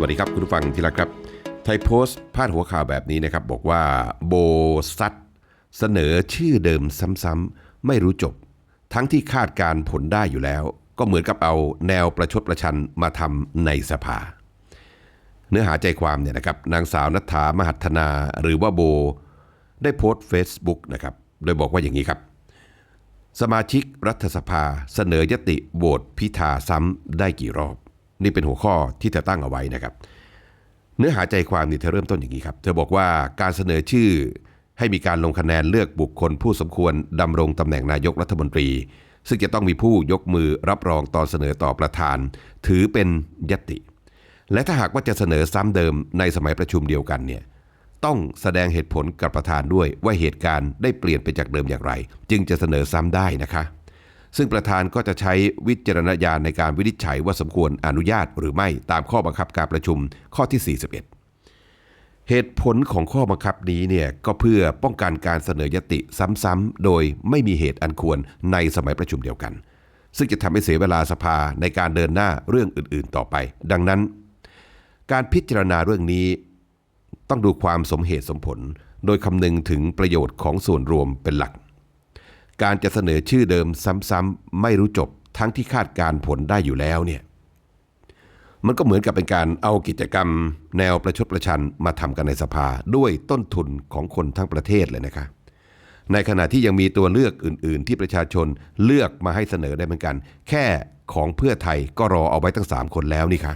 วัสดีครับคุณผู้ฟังที่รักครับ ไทยโพสต์พาดหัวข่าวแบบนี้นะครับ บอกว่าโบซัดเสนอชื่อเดิมซ้ำๆไม่รู้จบ ทั้งที่คาดการผลได้อยู่แล้ว ก็เหมือนกับเอาแนวประชดประชันมาทำในสภา เนื้อหาใจความเนี่ยนะครับนางสาวนัทธามหัฒนาหรือว่าโบ ได้โพสต์ Facebook นะครับโดยบอกว่าอย่างนี้ครับ สมาชิกรัฐสภาเสนอยติโหวตพิธาซ้ำได้กี่รอบ นี่เป็นหัวข้อที่เธอตั้งเอาไว้นะครับ เนื้อหาใจความนี่เธอเริ่มต้นอย่างนี้ครับ เธอบอกว่าการเสนอชื่อให้มีการลงคะแนนเลือกบุคคลผู้สมควรดำรงตำแหน่งนายกรัฐมนตรี ซึ่งจะต้องมีผู้ยกมือรับรองตอนเสนอต่อประธาน ถือเป็นยติ และถ้าหากว่าจะเสนอซ้ำเดิมในสมัยประชุมเดียวกันเนี่ยต้องแสดงเหตุผลกับประธานด้วยว่าเหตุการณ์ได้เปลี่ยนไปจากเดิมอย่างไร จึงจะเสนอซ้ำได้นะคะ ซึ่งประธานก็จะใช้วิจารณญาณในการวินิจฉัยว่าสมควรอนุญาตหรือไม่ตามข้อบังคับการประชุมข้อที่ 41 เหตุผลของข้อบังคับนี้เนี่ยก็เพื่อป้องกันการเสนอยติซ้ำๆ โดยไม่มีเหตุอันควรในสมัยประชุมเดียวกัน ซึ่งจะทำให้เสียเวลาสภาในการเดินหน้าเรื่องอื่นๆ ต่อไป ดังนั้น การพิจารณาเรื่องนี้ ต้องดูความสมเหตุสมผล โดยคำนึงถึงประโยชน์ของส่วนรวมเป็นหลัก การจะเสนอชื่อเดิมซ้ำๆไม่รู้จบทั้งที่คาดการผลได้อยู่แล้วเนี่ยมันก็เหมือนกับเป็นการเอากิจกรรม แนวประชดประชันมาทำกันในสภาด้วยต้นทุนของคนทั้งประเทศเลยนะคะในขณะที่ยังมีตัวเลือกอื่น ๆ ที่ประชาชนเลือกมาให้เสนอได้เหมือนกัน แค่ของเพื่อไทยก็รอเอาไว้ตั้ง 3 คนแล้วนี่ค่ะ